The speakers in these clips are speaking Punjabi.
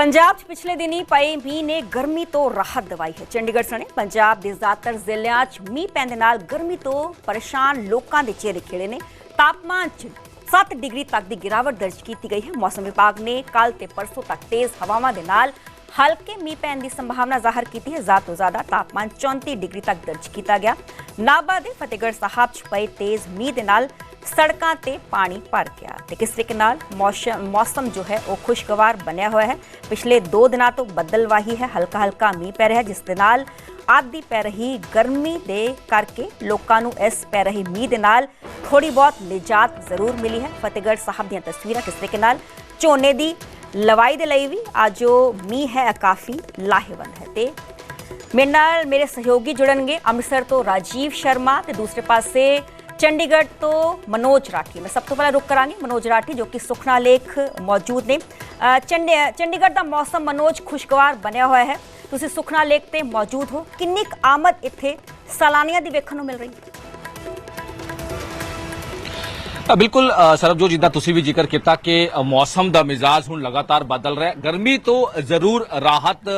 ਪੰਜਾਬ 'ਚ ਪਿਛਲੇ ਦਿਨੀ ਪਏ ਮੀਂਹ ਨੇ ਗਰਮੀ ਤੋਂ ਰਾਹਤ ਦਵਾਈ ਹੈ। ਚੰਡੀਗੜ੍ਹ ਸਣੇ ਪੰਜਾਬ ਦੇ ਜ਼ਿਆਦਾਤਰ ਜ਼ਿਲ੍ਹਿਆਂ 'ਚ ਮੀਂਹ ਪੈਣ ਦੇ ਨਾਲ ਗਰਮੀ ਤੋਂ ਪਰੇਸ਼ਾਨ ਲੋਕਾਂ ਦੇ ਚਿਹਰੇ ਖਿੜੇ ਨੇ। ਤਾਪਮਾਨ 'ਚ 7 ਡਿਗਰੀ ਤੱਕ ਦੀ ਗਿਰਾਵਟ ਦਰਜ ਕੀਤੀ ਗਈ ਹੈ। ਮੌਸਮ ਵਿਭਾਗ ਨੇ ਕੱਲ ਤੇ ਪਰਸੋਂ ਤੱਕ ਤੇਜ਼ ਹਵਾਵਾਂ ਦੇ ਨਾਲ ਹਲਕੇ ਮੀਂਹ ਪੈਣ ਦੀ ਸੰਭਾਵਨਾ ਜ਼ਾਹਰ ਕੀਤੀ ਹੈ। ਜ਼ਿਆਦਾ ਤੋਂ ਜ਼ਿਆਦਾ ਤਾਪਮਾਨ 34 ਡਿਗਰੀ ਤੱਕ ਦਰਜ ਕੀਤਾ ਗਿਆ। ਨਾਭਾ ਦੇ ਫਤਿਹਗੜ੍ਹ ਸਾਹਿਬ 'ਚ ਪਏ ਤੇਜ਼ ਮੀਂਹ ਦੇ ਨਾਲ ਸੜਕਾਂ ਤੇ ਪਾਣੀ ਭਰ ਗਿਆ ਤੇ ਕਿਸ ਤਰੀਕੇ ਨਾਲ ਮੌਸਮ ਮੌਸਮ ਜੋ ਹੈ ਉਹ ਖੁਸ਼ਗਵਾਰ ਬਣਿਆ ਹੋਇਆ ਹੈ। ਪਿਛਲੇ 2 ਦਿਨਾਂ ਤੋਂ ਬੱਦਲਵਾਹੀ ਹੈ। ਹਲਕਾ ਹਲਕਾ ਮੀਂਹ ਪੈ ਰਿਹਾ ਜਿਸ ਦੇ ਨਾਲ ਆਦੀ ਪੈ ਰਹੀ ਗਰਮੀ ਦੇ ਕਰਕੇ ਲੋਕਾਂ ਨੂੰ ਇਸ ਪੈ ਰਹੀ ਮੀਂਹ ਦੇ ਨਾਲ ਥੋੜੀ ਬਹੁਤ ਨਿਜਾਤ ਜ਼ਰੂਰ ਮਿਲੀ ਹੈ। ਫਤਿਹਗੜ੍ਹ ਸਾਹਿਬ ਦੀਆਂ ਤਸਵੀਰਾਂ ਕਿਸ ਤਰੀਕੇ ਨਾਲ ਝੋਨੇ ਦੀ ਲਵਾਈ ਦੇ ਲਈ ਵੀ ਅੱਜ ਜੋ ਮੀਂਹ ਹੈ ਇਹ ਕਾਫੀ ਲਾਹੇਵੰਦ ਹੈ ਤੇ ਮੇਰੇ ਨਾਲ ਮੇਰੇ ਸਹਿਯੋਗੀ ਜੁੜਨਗੇ ਅੰਮ੍ਰਿਤਸਰ ਤੋਂ ਰਾਜੀਵ ਸ਼ਰਮਾ ਤੇ ਦੂਸਰੇ ਪਾਸੇ ਚੰਡੀਗੜ੍ਹ ਤੋਂ ਮਨੋਜ ਰਾਠੀ ਮੈਂ ਸਭ ਤੋਂ ਪਹਿਲਾਂ ਰੁਕ ਕਰਾਂਗੀ ਮਨੋਜ ਰਾਠੀ ਜੋ ਕਿ ਸੁਖਨਾ ਲੇਖ ਮੌਜੂਦ ਨੇ ਅ, ਚੰਡੀ- ਚੰਡੀਗੜ੍ਹ ਦਾ ਮੌਸਮ ਮਨੋਜ ਖੁਸ਼ਗਵਾਰ ਬਣਿਆ ਹੋਇਆ ਹੈ ਤੁਸੀਂ ਸੁਖਨਾ ਲੇਖ ਤੇ ਮੌਜੂਦ ਹੋ ਕਿੰਨੀ ਕੁ ਆਮਦ ਇੱਥੇ ਸੈਲਾਨੀਆਂ ਦੀ ਵੇਖਣ ਨੂੰ ਮਿਲ ਰਹੀ ਹੈ ਅ, ਬਿਲਕੁਲ ਸਰਬਜੋਤ ਜਿੱਦਾਂ ਤੁਸੀਂ ਵੀ ਜ਼ਿਕਰ ਕੀਤਾ ਕਿ ਮੌਸਮ ਦਾ ਮਿਜ਼ਾਜ ਹੁਣ ਲਗਾਤਾਰ ਬਦਲ ਰਿਹਾ ਗਰਮੀ ਤੋਂ ਜ਼ਰੂਰ ਰਾਹਤ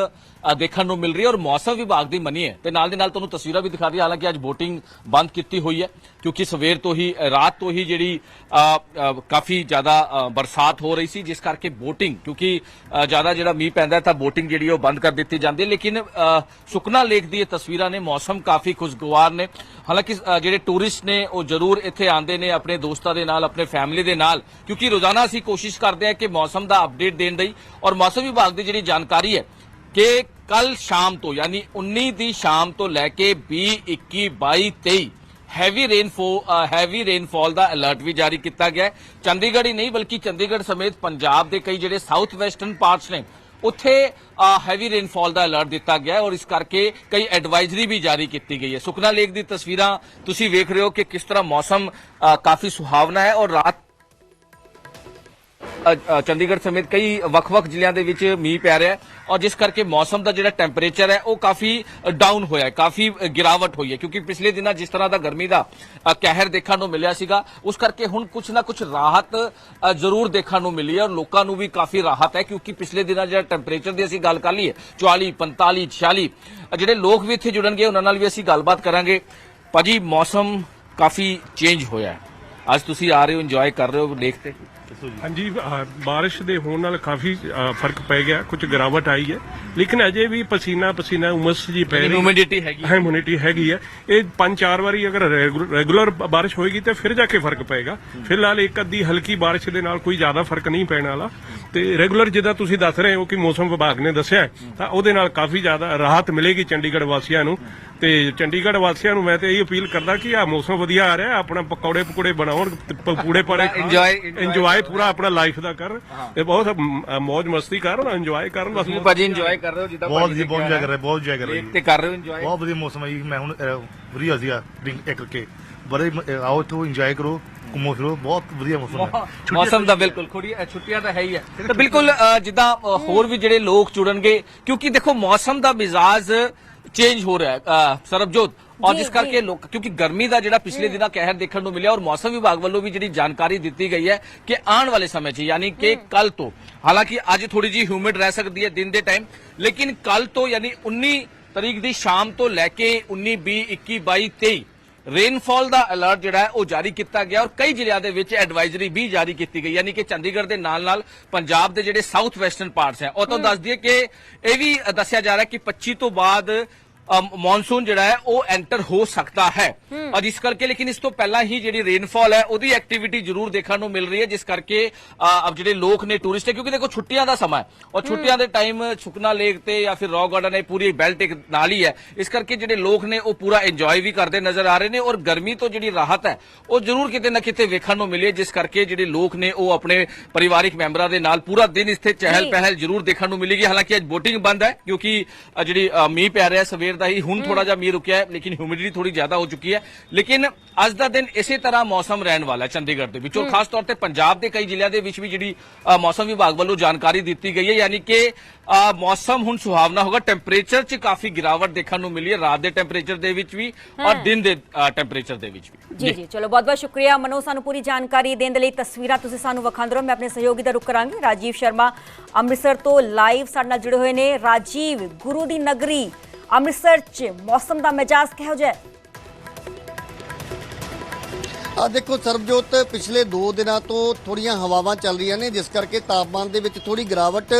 ਦੇਖਣ ਨੂੰ ਮਿਲ ਰਹੀ ਹੈ ਔਰ ਮੌਸਮ ਵਿਭਾਗ ਦੀ ਮੰਨੀਏ ਤੇ ਨਾਲ ਦੇ ਨਾਲ ਤੁਹਾਨੂੰ ਤਸਵੀਰਾਂ ਵੀ ਦਿਖਾ ਰਹੀ ਹਾਲਾਂਕਿ ਅੱਜ VOTING ਬੰਦ ਕੀਤੀ ਹੋਈ ਹੈ, ਕਿਉਂਕਿ ਸਵੇਰ ਤੋਂ ਹੀ ਰਾਤ ਤੋਂ ਹੀ ਜਿਹੜੀ ਕਾਫੀ ਜ਼ਿਆਦਾ ਬਰਸਾਤ ਹੋ ਰਹੀ ਸੀ, ਜਿਸ ਕਰਕੇ VOTING ਕਿਉਂਕਿ ਜ਼ਿਆਦਾ ਜਿਹੜਾ ਮੀਂਹ ਪੈਂਦਾ ਤਾਂ VOTING ਜਿਹੜੀ ਉਹ ਬੰਦ ਕਰ ਦਿੱਤੀ ਜਾਂਦੀ ਹੈ। ਲੇਕਿਨ ਸੁਕਨਾ ਲੇਕ ਦੀ ਇਹ ਤਸਵੀਰਾਂ ਨੇ, ਮੌਸਮ ਕਾਫੀ ਖੁਸ਼ਗਵਾਰ ਨੇ। ਹਾਲਾਂਕਿ ਜਿਹੜੇ ਟੂਰਿਸਟ ਨੇ, ਉਹ ਜ਼ਰੂਰ ਇੱਥੇ ਆਉਂਦੇ ਨੇ, ਆਪਣੇ ਦੋਸਤਾਂ ਦੇ ਨਾਲ, ਆਪਣੇ ਫੈਮਿਲੀ ਦੇ ਨਾਲ, ਕਿਉਂਕਿ ਰੋਜ਼ਾਨਾ ਅਸੀਂ ਕੋਸ਼ਿਸ਼ ਕਰਦੇ ਹਾਂ ਕਿ ਮੌਸਮ ਦਾ ਅਪਡੇਟ ਦੇਣ ਲਈ ਔਰ ਮੌਸਮ ਵਿਭਾਗ ਦੀ ਜਿਹੜੀ ਜਾਣਕਾਰੀ ਹੈ ਕਿ ਕੱਲ ਸ਼ਾਮ ਤੋਂ, ਯਾਨੀ 19 ਦੀ ਸ਼ਾਮ ਤੋਂ ਲੈ ਕੇ 20 21 22 23 ਹੈਵੀ ਰੇਨਫੋ ਹੈਵੀ ਰੇਨਫਾਲ ਦਾ ਅਲਰਟ ਵੀ ਜਾਰੀ ਕੀਤਾ ਗਿਆ ਹੈ। ਚੰਡੀਗੜ੍ਹ ਹੀ ਨਹੀਂ, ਬਲਕਿ ਚੰਡੀਗੜ੍ਹ ਸਮੇਤ ਪੰਜਾਬ ਦੇ ਕਈ ਜਿਹੜੇ ਸਾਊਥ ਵੈਸਟਰਨ ਪਾਰਟਸ ਨੇ ਉੱਥੇ ਹੈਵੀ ਰੇਨਫਾਲ ਦਾ ਅਲਰਟ ਦਿੱਤਾ ਗਿਆ ਔਰ ਇਸ ਕਰਕੇ ਕਈ ਐਡਵਾਈਜ਼ਰੀ ਵੀ ਜਾਰੀ ਕੀਤੀ ਗਈ ਹੈ। ਸੁਖਨਾ ਲੇਕ ਦੀ ਤਸਵੀਰਾਂ ਤੁਸੀਂ ਵੇਖ ਰਹੇ ਹੋ ਕਿ ਕਿਸ ਤਰ੍ਹਾਂ ਮੌਸਮ ਕਾਫੀ ਸੁਹਾਵਣਾ ਹੈ ਔਰ ਰਾਤ ਚੰਡੀਗੜ੍ਹ ਸਮੇਤ ਕਈ ਵੱਖ-ਵੱਖ ਜ਼ਿਲ੍ਹਿਆਂ ਦੇ ਵਿੱਚ ਮੀਂਹ ਪੈ ਰਿਹਾ ਹੈ ਔਰ ਜਿਸ ਕਰਕੇ ਮੌਸਮ ਦਾ ਜਿਹੜਾ ਟੈਂਪਰੇਚਰ ਹੈ ਉਹ ਕਾਫੀ ਡਾਊਨ ਹੋਇਆ ਹੈ, ਕਾਫੀ ਗਿਰਾਵਟ ਹੋਈ ਹੈ ਕਿਉਂਕਿ ਪਿਛਲੇ ਦਿਨਾਂ ਜਿਸ ਤਰ੍ਹਾਂ ਦਾ ਗਰਮੀ ਦਾ ਕਹਿਰ ਦੇਖਣ ਨੂੰ ਮਿਲਿਆ ਸੀਗਾ, ਉਸ ਕਰਕੇ ਹੁਣ ਕੁਝ ਨਾ ਕੁਝ ਰਾਹਤ ਜ਼ਰੂਰ ਦੇਖਣ ਨੂੰ ਮਿਲੀ ਹੈ ਔਰ ਲੋਕਾਂ ਨੂੰ ਵੀ ਕਾਫੀ ਰਾਹਤ ਹੈ ਕਿਉਂਕਿ ਪਿਛਲੇ ਦਿਨਾਂ ਜਿਹੜਾ ਟੈਂਪਰੇਚਰ ਦੀ ਅਸੀਂ ਗੱਲ ਕਰ ਲਈਏ 44 45 46 ਜਿਹੜੇ ਲੋਕ ਵੀ ਇੱਥੇ ਜੁੜਨਗੇ ਉਹਨਾਂ ਨਾਲ ਵੀ ਅਸੀਂ ਗੱਲਬਾਤ ਕਰਾਂਗੇ। ਭਾਜੀ, ਮੌਸਮ ਕਾਫੀ ਚੇਂਜ ਹੋਇਆ ਹੈ। ਅੱਜ ਤੁਸੀਂ ਆ ਰਹੇ ਹੋ ਇੰਜੋਏ ਕਰ ਰਹੇ ਹੋ ਲੇਕ ਤੇ ਹਾਂਜੀ ਬਾਰਿਸ਼ ਦੇ ਹੋਣ ਨਾਲ ਕਾਫੀ ਫ਼ਰਕ ਪੈ ਗਿਆ ਕੁਝ ਗਿਰਾਵਟ ਆਈ ਹੈ। ਲੇਕਿਨ ਅਜੇ ਵੀ ਪਸੀਨਾ ਪਸੀਨਾ ਉਮਸ ਜੀ ਪੈ ਰਹੀ ਹੈ। ਹਿਊਮਿਡਿਟੀ ਹੈਗੀ ਹੈ। ਇਮਿਊਨਿਟੀ ਹੈਗੀ ਹੈ। ਇਹ ਪੰਜ ਚਾਰ ਵਾਰੀ ਅਗਰ ਰੈਗੂਲਰ ਬਾਰਿਸ਼ ਹੋਏਗੀ ਤੇ ਫਿਰ ਜਾ ਕੇ ਫ਼ਰਕ ਪਏਗਾ। ਫਿਲਹਾਲ ਇੱਕ ਅੱਧੀ ਹਲਕੀ ਬਾਰਿਸ਼ ਦੇ ਨਾਲ ਕੋਈ ਜ਼ਿਆਦਾ ਫ਼ਰਕ ਨਹੀਂ ਪੈਣ ਵਾਲਾ। ਤੇ ਰੈਗੂਲਰ ਜਿੱਦਾਂ ਤੁਸੀਂ ਦੱਸ ਰਹੇ ਹੋ ਕਿ ਮੌਸਮ ਵਿਭਾਗ ਨੇ ਦੱਸਿਆ ਤਾਂ ਉਹਦੇ ਨਾਲ ਕਾਫੀ ਜ਼ਿਆਦਾ ਰਾਹਤ ਮਿਲੇਗੀ ਚੰਡੀਗੜ੍ਹ ਵਾਸੀਆਂ ਨੂੰ। ਤੇ ਚੰਡੀਗੜ੍ਹ ਵਾਸੀਆਂ ਨੂੰ ਮੈਂ ਤੇ ਇਹ ਅਪੀਲ ਕਰਦਾ ਕਿ ਆ ਮੌਸਮ ਵਧੀਆ ਆ ਰਿਹਾ ਆਪਣਾ ਪਕੌੜੇ ਪਕੌੜੇ ਬਣਾਉਣ ਪੂੜੇ ਪਾੜੇ enjoy- enjoy ਇੰਜੋਏ ਪੂਰਾ ਆਪਣਾ ਲਾਈਫ ਦਾ ਕਰ। ਤੇ ਬਹੁਤ ਮौज ਮਸਤੀ ਕਰਨ ਇੰਜੋਏ ਕਰਨ ਬਸ। ਤੁਸੀਂ ਭਾਜੀ ਇੰਜੋਏ ਕਰ ਰਹੇ ਹੋ ਜਿੱਦਾਂ ਬਹੁਤ ਜੀ ਨੇ ਬਹੁਤ ਇੰਜੋਏ ਕਰ ਰਹੇ ਬਹੁਤ ਇੰਜੋਏ ਕਰ ਰਹੇ ਲੇਕ ਤੇ ਕਰ ਰਹੇ ਹੋ ਇੰਜੋਏ ਬਹੁਤ ਵਧੀਆ ਮੌਸਮ ਹੈ ਜੀ ਮੈਂ ਹੁਣ ਹੋ ਸੀਗਾ ਡਰਿੰਕ ਇੱਕ ਕਰਕੇ ਬੜੇ ਆਓ ਇੱਥੋਂ ਇੰਜੋਏ ਕਰੋ ਘੁੰਮੋ ਫਿਰੋ ਬਹੁਤ ਵਧੀਆ ਮੌਸਮ ਹੈ। ਮੌਸਮ ਦਾ ਬਿਲਕੁਲ ਖੁੜੀ ਛੁੱਟੀਆਂ ਤਾਂ ਹੈ ਹੀ ਹੈ। ਤਾਂ ਬਿਲਕੁਲ ਜਿੱਦਾਂ ਹੋਰ ਵੀ ਜਿਹੜੇ ਲੋਕ ਜੁੜਨਗੇ ਕਿਉਂਕਿ ਦੇਖੋ ਮੌਸਮ ਦਾ ਮਿਜ਼ਾਜ ਚੇਂਜ ਹੋ ਰਿਹਾ ਹੈ। ਸਰਬਜੋਤ ਔਰ ਜਿਸ ਕਰਕੇ। ਲੋਕ ਕਿਉਂਕਿ ਗਰਮੀ ਦਾ ਜਿਹੜਾ ਪਿਛਲੇ ਦਿਨਾਂ ਕਹਿਰ ਦੇਖਣ ਨੂੰ ਮਿਲਿਆ ਔਰ ਮੌਸਮ ਵਿਭਾਗ ਵੱਲੋਂ ਵੀ ਜਿਹੜੀ ਜਾਣਕਾਰੀ ਦਿੱਤੀ ਗਈ ਹੈ ਕਿ ਆਉਣ ਵਾਲੇ ਸਮੇਂ 'ਚ ਯਾਨੀ ਕਿ ਕੱਲ ਤੋਂ। ਹਾਲਾਂਕਿ ਅੱਜ ਥੋੜੀ ਜੀ ਹਿਊਮਿਡ ਰਹਿ ਸਕਦੀ ਹੈ ਦਿਨ ਦੇ ਟਾਈਮ ਲੇਕਿਨ ਕੱਲ ਤੋਂ ਯਾਨੀ 19 ਤਰੀਕ ਦੀ ਸ਼ਾਮ ਤੋਂ ਲੈ ਕੇ 19 20 21 22 23 ਰੇਨਫਾਲ ਦਾ ਅਲਰਟ ਜਿਹੜਾ ਹੈ ਉਹ ਜਾਰੀ ਕੀਤਾ ਗਿਆ ਔਰ ਕਈ ਜ਼ਿਲ੍ਹਿਆਂ ਦੇ ਵਿੱਚ ਐਡਵਾਈਜ਼ਰੀ ਵੀ ਜਾਰੀ ਕੀਤੀ ਗਈ ਯਾਨੀ ਕਿ ਚੰਡੀਗੜ੍ਹ ਦੇ ਨਾਲ ਨਾਲ ਪੰਜਾਬ ਦੇ ਜਿਹੜੇ ਸਾਊਥ ਵੈਸਟਰਨ ਪਾਰਟਸ ਹੈ ਉਹ ਤੋਂ ਦੱਸ ਦਈਏ ਕਿ ਇਹ ਵੀ ਦੱਸਿਆ ਜਾ ਰਿਹਾ ਕਿ 25 ਤੋਂ ਬਾਅਦ ਮੌਨਸੂਨ ਜਿਹੜਾ ਹੈ ਉਹ ਐਂਟਰ ਹੋ ਸਕਦਾ ਹੈ। ਔਰ ਇਸ ਕਰਕੇ ਲੇਕਿਨ ਇਸ ਤੋਂ ਪਹਿਲਾਂ ਹੀ ਜਿਹੜੀ ਰੇਨਫਾਲ ਹੈ ਉਹਦੀ ਐਕਟੀਵਿਟੀ ਜ਼ਰੂਰ ਦੇਖਣ ਨੂੰ ਮਿਲ ਰਹੀ ਹੈ ਜਿਸ ਕਰਕੇ ਅਬ ਜਿਹੜੇ ਲੋਕ ਨੇ ਟੂਰਿਸਟ ਹੈ ਕਿਉਂਕਿ ਦੇਖੋ ਛੁੱਟੀਆਂ ਦਾ ਸਮਾਂ ਹੈ। ਔਰ ਛੁੱਟੀਆਂ ਦੇ ਟਾਈਮ ਸੁਖਨਾ ਲੇਕ ਤੇ ਜਾਂ ਫਿਰ ਰੌਕ ਗਾਰਡਨ ਇਹ ਪੂਰੀ ਬੈਲਟ ਇੱਕ ਨਾਲ ਹੀ। ਹੈ ਇਸ ਕਰਕੇ ਜਿਹੜੇ ਲੋਕ ਨੇ ਉਹ ਪੂਰਾ ਇੰਜੋਏ ਵੀ ਕਰਦੇ ਨਜ਼ਰ ਆ ਰਹੇ ਨੇ ਔਰ ਗਰਮੀ ਤੋਂ ਜਿਹੜੀ ਰਾਹਤ ਹੈ ਉਹ ਜ਼ਰੂਰ ਕਿਤੇ ਨਾ ਕਿਤੇ ਵੇਖਣ ਨੂੰ ਮਿਲੀ ਹੈ ਜਿਸ ਕਰਕੇ ਜਿਹੜੇ ਲੋਕ ਨੇ ਉਹ ਆਪਣੇ ਪਰਿਵਾਰਿਕ ਮੈਂਬਰਾਂ ਦੇ ਨਾਲ ਪੂਰਾ ਦਿਨ ਇੱਥੇ ਚਹਿਲ। ਪਹਿਲ ਜ਼ਰੂਰ ਦੇਖਣ ਨੂੰ ਮਿਲੇਗੀ ਹਾਲਾਂਕਿ ਅੱਜ VOTING ਬੰਦ ਹੈ ਕਿਉਂਕਿ ਜਿਹੜੀ ਮੀਂਹ ਪੈ ਰਿਹਾ ਸਵੇਰ ਦਾ ਹੀ ਹੁਣ ਥੋੜਾ ਜਿਹਾ ਮੀਂਹ ਰੁਕਿਆ ਹੈ ਲੇਕਿਨ ਹਿਊਮਿਡਿਟੀ ਥੋੜੀ ਜ਼ਿਆਦਾ ਹੋ ਚੁੱਕੀ ਹੈ ਲੇਕਿਨ ਅੱਜ ਦਾ ਦਿਨ ਇਸੇ ਤਰ੍ਹਾਂ ਮੌਸਮ ਰਹਿਣ ਵਾਲਾ ਹੈ ਚੰਡੀਗੜ੍ਹ ਦੇ ਵਿੱਚ ਔਰ ਖਾਸ ਤੌਰ ਤੇ ਪੰਜਾਬ ਦੇ ਕਈ ਜ਼ਿਲ੍ਹਿਆਂ ਦੇ ਵਿੱਚ ਵੀ ਜਿਹੜੀ ਮੌਸਮ ਵਿਭਾਗ ਵੱਲੋਂ ਜਾਣਕਾਰੀ ਦਿੱਤੀ ਗਈ ਹੈ ਯਾਨੀ ਕਿ ਮੌਸਮ ਹੁਣ ਸੁਹਾਵਣਾ ਹੋਗਾ ਟੈਂਪਰੇਚਰ 'ਚ ਕਾਫੀ ਗਿਰਾਵਟ ਦੇਖਣ ਨੂੰ ਮਿਲੀ ਹੈ ਰਾਤ ਦੇ ਟੈਂਪਰੇਚਰ ਦੇ ਵਿੱਚ ਵੀ ਔਰ ਦਿਨ ਦੇ ਟੈਂਪਰੇਚਰ ਦੇ ਵਿੱਚ ਵੀ ਜੀ ਜੀ ਚਲੋ ਬਹੁਤ ਬਹੁਤ ਸ਼ੁਕਰੀਆ ਮਨੋ ਸਾਨੂੰ ਪੂਰੀ ਜਾਣਕਾਰੀ ਦੇਣ ਦੇ ਲਈ ਤਸਵੀਰਾਂ ਤੁਸੀਂ ਸਾਨੂੰ ਵਿਖਾਉਂਦੇ ਰਹੋ ਮੈਂ ਆਪਣੇ ਸਹਿਯੋਗੀ ਦਾ ਰੁਖ ਕਰਾਂਗੀ ਰਾਜੀਵ ਸ਼ਰਮਾ ਅੰਮ੍ਰਿਤਸਰ ਤੋਂ ਲਾਈਵ ਸਾਡੇ ਨਾਲ ਜੁੜੇ ਹੋਏ ਨੇ ਰਾਜੀਵ ਗੁਰੂ ਦੀ ਨਗਰੀ ਅੰਮ੍ਰਿਤਸਰ 'ਚ ਮੌਸਮ ਦਾ ਮਿਜਾਜ਼ ਕਿਹੋ ਜਿਹਾ ਹੈ? ਆ ਦੇਖੋ ਸਰਬਜੋਤ ਪਿਛਲੇ 2 ਦਿਨਾਂ ਤੋਂ ਥੋੜੀਆਂ ਹਵਾਵਾਂ ਚੱਲ ਰਹੀਆਂ ਨੇ ਜਿਸ ਕਰਕੇ ਤਾਪਮਾਨ ਦੇ ਵਿੱਚ ਥੋੜੀ ਗਿਰਾਵਟ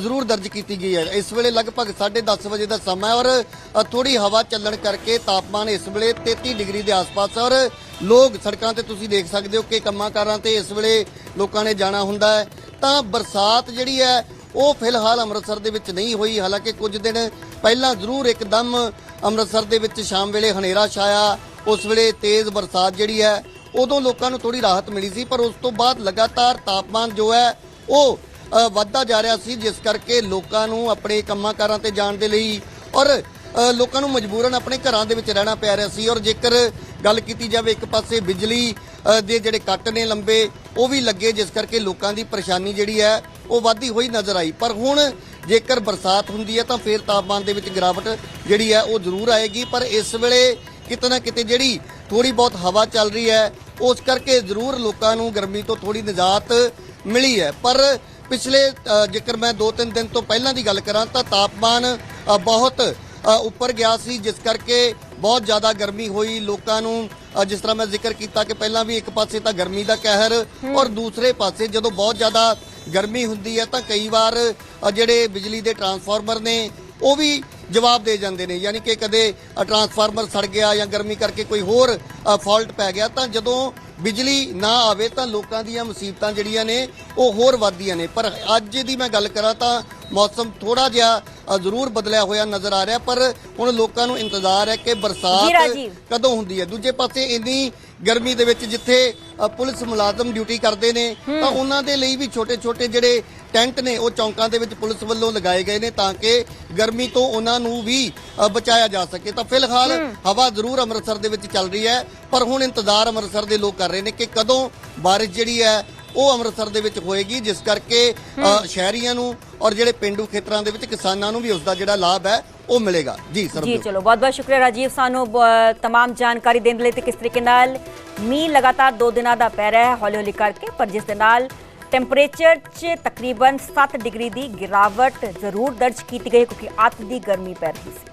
ਜ਼ਰੂਰ ਦਰਜ ਕੀਤੀ ਗਈ ਹੈ। ਇਸ ਵੇਲੇ ਲਗਭਗ 10:30 ਵਜੇ ਦਾ ਸਮਾਂ ਔਰ ਅ, ਥੋੜੀ ਹਵਾ ਚੱਲਣ ਕਰਕੇ ਤਾਪਮਾਨ ਇਸ ਵੇਲੇ 33 ਡਿਗਰੀ ਦੇ ਆਸ-ਪਾਸ ਔਰ ਲੋਕ ਸੜਕਾਂ ਤੇ ਤੁਸੀਂ ਦੇਖ ਸਕਦੇ ਹੋ ਕਿ ਕੰਮਾਂ ਕਾਰਾਂ ਤੇ ਇਸ ਵੇਲੇ ਲੋਕਾਂ ਨੇ ਜਾਣਾ ਹੁੰਦਾ ਹੈ। ਤਾਂ ਬਰਸਾਤ ਜਿਹੜੀ ਹੈ ਉਹ ਫਿਲਹਾਲ ਅੰਮ੍ਰਿਤਸਰ ਦੇ ਵਿੱਚ ਨਹੀਂ ਹੋਈ। ਹਾਲਾਂਕਿ ਕੁਝ ਦਿਨ ਪਹਿਲਾਂ ਜ਼ਰੂਰ ਇੱਕਦਮ ਅੰਮ੍ਰਿਤਸਰ ਦੇ ਵਿੱਚ ਸ਼ਾਮ ਵੇਲੇ ਹਨੇਰਾ ਛਾਇਆ, ਉਸ ਵੇਲੇ ਤੇਜ਼ ਬਰਸਾਤ ਜਿਹੜੀ ਹੈ, ਉਦੋਂ ਲੋਕਾਂ ਨੂੰ ਥੋੜੀ ਰਾਹਤ ਮਿਲੀ ਸੀ, ਪਰ ਉਸ ਤੋਂ ਬਾਅਦ ਲਗਾਤਾਰ ਤਾਪਮਾਨ ਜੋ ਹੈ, ਉਹ ਵੱਧਦਾ ਜਾ ਰਿਹਾ ਸੀ, ਜਿਸ ਕਰਕੇ ਲੋਕਾਂ ਨੂੰ ਆਪਣੇ ਕੰਮਾਂ ਕਾਰਾਂ ਤੇ ਜਾਣ ਦੇ ਲਈ ਔਰ ਲੋਕਾਂ ਨੂੰ ਮਜਬੂਰਨ ਆਪਣੇ ਘਰਾਂ ਦੇ ਵਿੱਚ ਰਹਿਣਾ ਪੈ ਰਿਹਾ ਸੀ ਔਰ ਜੇਕਰ ਗੱਲ ਕੀਤੀ ਜਾਵੇ ਇੱਕ ਪਾਸੇ ਬਿਜਲੀ ਦੇ ਜਿਹੜੇ ਕੱਟ ਨੇ ਲੰਬੇ, ਉਹ ਵੀ ਲੱਗੇ, ਜਿਸ ਕਰਕੇ ਲੋਕਾਂ ਦੀ ਪਰੇਸ਼ਾਨੀ ਜਿਹੜੀ ਹੈ, ਉਹ ਵੱਧਦੀ ਹੋਈ ਨਜ਼ਰ ਆਈ। ਪਰ ਹੁਣ ਜੇਕਰ ਬਰਸਾਤ ਹੁੰਦੀ ਹੈ ਤਾਂ ਫਿਰ ਤਾਪਮਾਨ ਦੇ ਵਿੱਚ ਗਿਰਾਵਟ ਜਿਹੜੀ ਹੈ ਉਹ ਜ਼ਰੂਰ ਆਏਗੀ ਪਰ ਇਸ ਵੇਲੇ ਕਿਤੇ ਨਾ ਕਿਤੇ ਜਿਹੜੀ ਥੋੜੀ ਬਹੁਤ ਹਵਾ ਚੱਲ ਰਹੀ ਹੈ ਉਸ ਕਰਕੇ ਜ਼ਰੂਰ ਲੋਕਾਂ ਨੂੰ ਗਰਮੀ ਤੋਂ ਥੋੜੀ ਨਿਜਾਤ ਮਿਲੀ ਹੈ। ਪਰ ਪਿਛਲੇ ਜੇਕਰ ਮੈਂ 2-3 ਦਿਨ ਤੋਂ ਪਹਿਲਾਂ ਦੀ ਗੱਲ ਕਰਾਂ ਤਾਂ ਤਾਪਮਾਨ ਬਹੁਤ ਉੱਪਰ ਗਿਆ ਸੀ ਜਿਸ ਕਰਕੇ ਬਹੁਤ ਜ਼ਿਆਦਾ ਗਰਮੀ ਹੋਈ। ਲੋਕਾਂ ਨੂੰ ਜਿਸ ਤਰ੍ਹਾਂ ਮੈਂ ਜ਼ਿਕਰ ਕੀਤਾ ਕਿ ਪਹਿਲਾਂ ਵੀ ਇੱਕ ਪਾਸੇ ਤਾਂ ਗਰਮੀ ਦਾ ਕਹਿਰ ਔਰ ਦੂਸਰੇ ਪਾਸੇ ਜਦੋਂ ਬਹੁਤ ਜ਼ਿਆਦਾ ਗਰਮੀ ਹੁੰਦੀ ਹੈ ਤਾਂ ਕਈ ਵਾਰ ਜਿਹੜੇ ਬਿਜਲੀ ਦੇ ਟਰਾਂਸਫਾਰਮਰ ਨੇ, ਉਹ ਵੀ ਜਵਾਬ ਦੇ ਜਾਂਦੇ ਨੇ। ਯਾਨੀ ਕਿ ਕਦੇ ਟਰਾਂਸਫਾਰਮਰ ਸੜ ਗਿਆ ਜਾਂ ਗਰਮੀ ਕਰਕੇ ਕੋਈ ਹੋਰ ਫਾਲਟ ਪੈ ਗਿਆ, ਤਾਂ ਜਦੋਂ ਬਿਜਲੀ ਨਾ ਆਵੇ ਤਾਂ ਲੋਕਾਂ ਦੀਆਂ ਮੁਸੀਬਤਾਂ ਜਿਹੜੀਆਂ ਨੇ, ਉਹ ਹੋਰ ਵੱਧਦੀਆਂ ਨੇ। ਪਰ ਅੱਜ ਦੀ ਮੈਂ ਗੱਲ ਕਰਾਂ ਤਾਂ ਮੌਸਮ ਥੋੜਾ ਜਿਹਾ ਜ਼ਰੂਰ ਬਦਲਿਆ ਹੋਇਆ ਨਜ਼ਰ ਆ ਰਿਹਾ ਪਰ ਹੁਣ ਲੋਕਾਂ ਨੂੰ ਇੰਤਜ਼ਾਰ ਹੈ ਕਿ ਬਰਸਾਤ। ਕਦੋਂ ਹੁੰਦੀ ਹੈ। ਦੂਜੇ ਪਾਸੇ ਇੰਨੀ ਗਰਮੀ ਦੇ ਵਿੱਚ ਜਿੱਥੇ ਪੁਲਿਸ ਮੁਲਾਜ਼ਮ ਡਿਊਟੀ ਕਰਦੇ ਨੇ ਤਾਂ ਉਹਨਾਂ ਦੇ ਲਈ ਵੀ ਛੋਟੇ-ਛੋਟੇ ਜਿਹੜੇ ਟੈਂਟ ਨੇ ਉਹ ਚੌਂਕਾਂ ਦੇ ਵਿੱਚ ਪੁਲਿਸ ਵੱਲੋਂ ਲਗਾਏ ਗਏ ਨੇ ਤਾਂ ਕਿ ਗਰਮੀ ਤੋਂ ਉਹਨਾਂ ਨੂੰ ਵੀ ਬਚਾਇਆ ਜਾ ਸਕੇ। ਤਾਂ ਫਿਲਹਾਲ ਹਵਾ ਜ਼ਰੂਰ ਅੰਮ੍ਰਿਤਸਰ ਦੇ ਵਿੱਚ ਚੱਲ ਰਹੀ ਹੈ ਪਰ ਹੁਣ ਇੰਤਜ਼ਾਰ ਅੰਮ੍ਰਿਤਸਰ ਦੇ ਲੋਕ ਕਰ ਰਹੇ ਨੇ ਕਿ ਕਦੋਂ ਬਾਰਿਸ਼ ਜਿਹੜੀ ਹੈ ਉਹ ਅੰਮ੍ਰਿਤਸਰ ਦੇ ਵਿੱਚ ਹੋਏਗੀ ਜਿਸ ਕਰਕੇ ਸ਼ਹਿਰੀਆਂ ਨੂੰ ਔਰ ਜਿਹੜੇ ਪਿੰਡੂ ਖੇਤਰਾਂ ਦੇ ਵਿੱਚ ਕਿਸਾਨਾਂ ਨੂੰ ਵੀ ਉਸ ਦਾ ਜਿਹੜਾ ਲਾਭ ਹੈ ਉਹ ਮਿਲੇਗਾ। ਜੀ ਜੀ ਸਰਬਜੋਤ ਚਲੋ ਬਹੁਤ ਬਹੁਤ ਸ਼ੁਕਰੀਆ ਰਾਜੀਵ ਸਾਨੂੰ ਤਮਾਮ ਜਾਣਕਾਰੀ ਦੇਣ ਲਈ ਤੇ ਕਿਸ ਤਰੀਕੇ ਨਾਲ ਮੀਂਹ ਲਗਾਤਾਰ 2 ਦਿਨਾਂ ਦਾ ਪੈ ਰਿਹਾ ਹੈ ਹੌਲੀ ਹੌਲੀ ਕਰਕੇ ਪਰ ਜਿਸ ਦੇ ਨਾਲ ਟੈਂਪਰੇਚਰ 'ਚ ਤਕਰੀਬਨ 7 ਡਿਗਰੀ ਦੀ ਗਿਰਾਵਟ ਜ਼ਰੂਰ ਦਰਜ ਕੀਤੀ ਗਈ ਕਿਉਂਕਿ ਅੱਤ ਦੀ ਗਰਮੀ ਪੈ ਰਹੀ ਸੀ।